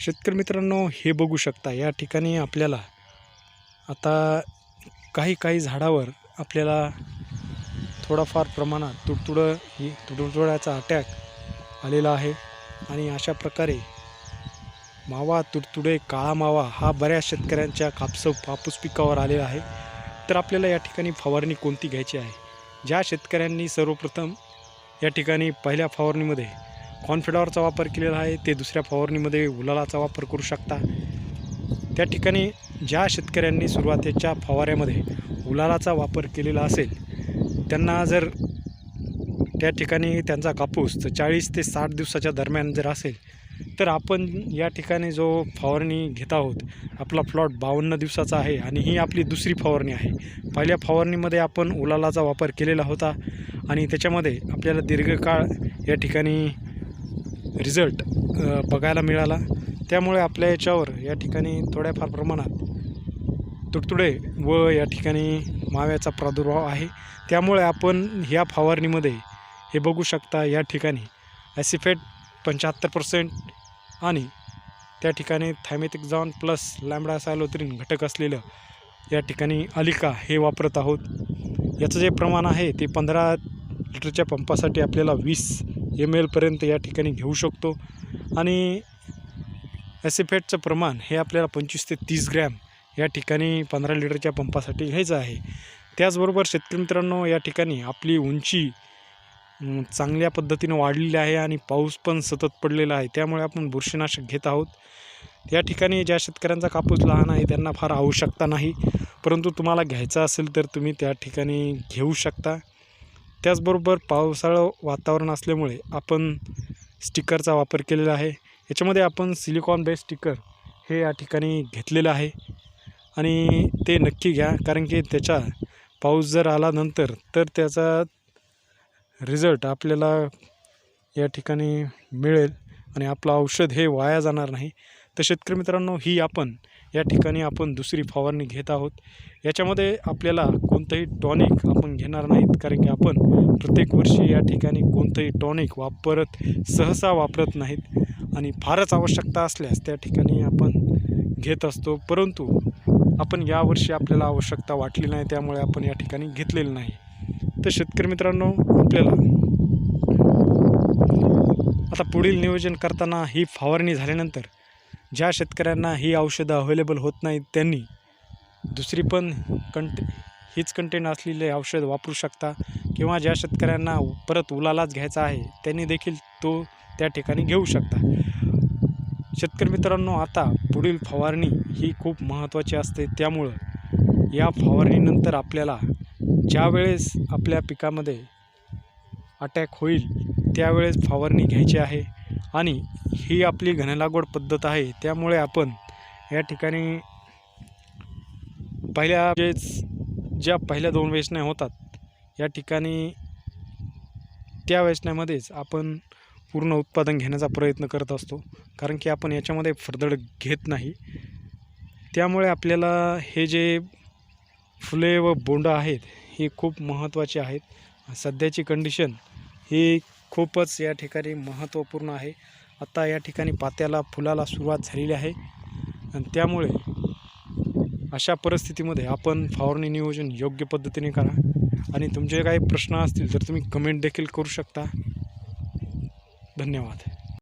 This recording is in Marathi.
शेतकरी मित्रांनो हे बघू शकता या ठिकाणी आपल्याला आता काही काही झाडावर आपल्याला थोडाफार प्रमाणात तुडतुडं ही तुडतुड्याचा अटॅक आलेला आहे. आणि अशा प्रकारे मावा तुडतुडे काळा मावा हा बऱ्याच शेतकऱ्यांच्या कापस कापूस पिकावर आलेला आहे. तर आपल्याला या ठिकाणी फवारणी कोणती घ्यायची आहे? ज्या शेतकऱ्यांनी सर्वप्रथम या ठिकाणी पहिल्या फवारणीमध्ये कॉन्फिडॉरचा वापर केलेला आहे ते दुसऱ्या फवारणीमध्ये उलालाचा वापर करू शकता. त्या ठिकाणी ज्या शेतकऱ्यांनी सुरुवातीच्या फवाऱ्यामध्ये उलालाचा वापर केलेला असेल त्यांना जर त्या ठिकाणी त्यांचा कापूस चाळीस ते साठ दिवसाच्या दरम्यान जर असेल तर आपण या ठिकाणी जो फवारणी घेत आहोत आपला प्लॉट बावन्न दिवसाचा आहे आणि ही आपली दुसरी फवारणी आहे. पहिल्या फवारणीमध्ये आपण उलालाचा वापर केलेला होता आणि त्याच्यामध्ये आपल्याला दीर्घकाळ या ठिकाणी रिझल्ट बघायला मिळाला. त्यामुळे आपल्या याच्यावर या ठिकाणी थोड्याफार प्रमाणात तुडतुडे व या ठिकाणी माव्याचा प्रादुर्भाव आहे. त्यामुळे आपण ह्या फवारणीमध्ये हे बघू शकता या ठिकाणी ॲसिफेट पंच्याहत्तर पर्सेंट आणि त्या ठिकाणी थायमेथिक प्लस लॅम्बडा सायलोत्रीन घटक असलेलं या ठिकाणी अलिका हे वापरत आहोत. याचं जे प्रमाण आहे ते पंधरा लिटरच्या पंपासाठी आपल्याला वीस एम एलपर्यंत या ठिकाणी घेऊ शकतो. आणि ॲसिफेटचं प्रमाण हे आपल्याला पंचवीस ते तीस ग्रॅम या ठिकाणी पंधरा लिटरच्या पंपासाठी घ्यायचं आहे. त्याचबरोबर शेतकरी मित्रांनो या ठिकाणी आपली उंची चांगल्या पद्धतीनं वाढलेली आहे आणि पाऊस पण सतत पडलेला आहे. त्यामुळे आपण बुरशीनाशक घेत आहोत. या ठिकाणी ज्या शेतकऱ्यांचा कापूस लहान आहे त्यांना फार आवश्यकता नाही. परंतु तुम्हाला घ्यायचा असेल तर तुम्ही त्या ठिकाणी घेऊ शकता. त्याचबरोबर पावसाळं वातावरण असल्यामुळे आपण स्टिकरचा वापर केलेला आहे. याच्यामध्ये आपण सिलिकॉन बेस स्टिकर हे या ठिकाणी घेतलेलं आहे. आणि ते नक्की घ्या कारण की त्याचा पाऊस जर आला नंतर तर त्याचा रिझल्ट आपल्याला या ठिकाणी मिळेल आणि आपलं औषध हे वाया जाणार नाही. तर शेतकरी मित्रांनो ही आपण या ठिकाणी आपण दुसरी फवारणी घेत आहोत. याच्यामध्ये आपल्याला कोणतंही टॉनिक आपण घेणार नाहीत कारण की आपण प्रत्येक वर्षी या ठिकाणी कोणतंही टॉनिक वापरत सहसा वापरत नाहीत आणि फारच आवश्यकता असल्यास त्या ठिकाणी आपण घेत असतो. परंतु आपण यावर्षी आपल्याला आवश्यकता वाटली नाही त्यामुळे आपण या ठिकाणी घेतलेलं नाही. तर शेतकरी मित्रांनो आपल्याला आता पुढील नियोजन करताना ही फवारणी झाल्यानंतर ज्या शेतकऱ्यांना ही औषधं अवेलेबल होत नाहीत त्यांनी दुसरी पण कंटे हीच कंटेन असलेले औषध वापरू शकता. किंवा ज्या शेतकऱ्यांना परत उलालाच घ्यायचा आहे त्यांनी देखील तो त्या ठिकाणी घेऊ शकता. शेतकरी मित्रांनो आता पुढील फवारणी ही खूप महत्त्वाची असते. त्यामुळं या फवारणीनंतर आपल्याला ज्या वेळेस आपल्या पिकामध्ये अटॅक होईल त्यावेळेस फवारणी घ्यायची आहे. आणि ही आपली घनलागवड पद्धत आहे त्यामुळे आपण या ठिकाणी पहिल्या जेच ज्या पहिल्या दोन वेचण्या होतात या ठिकाणी त्या वेचण्यामध्येच आपण पूर्ण उत्पादन घेण्याचा प्रयत्न करत असतो. कारण की आपण याच्यामध्ये फरदड घेत नाही. त्यामुळे आपल्याला हे जे फुले व बोंडं आहेत हे खूप महत्त्वाचे आहेत. सध्याची कंडिशन ही खूपच या ठिकाणी महत्त्वपूर्ण आहे. आता या ठिकाणी पात्याला फुलाला सुरुवात झालेली आहे. आणि त्यामुळे अशा परिस्थितीमध्ये आपण फवारणी नियोजन योग्य पद्धतीने करा. आणि तुमचे काही प्रश्न असतील तर तुम्ही कमेंट देखील करू शकता. धन्यवाद.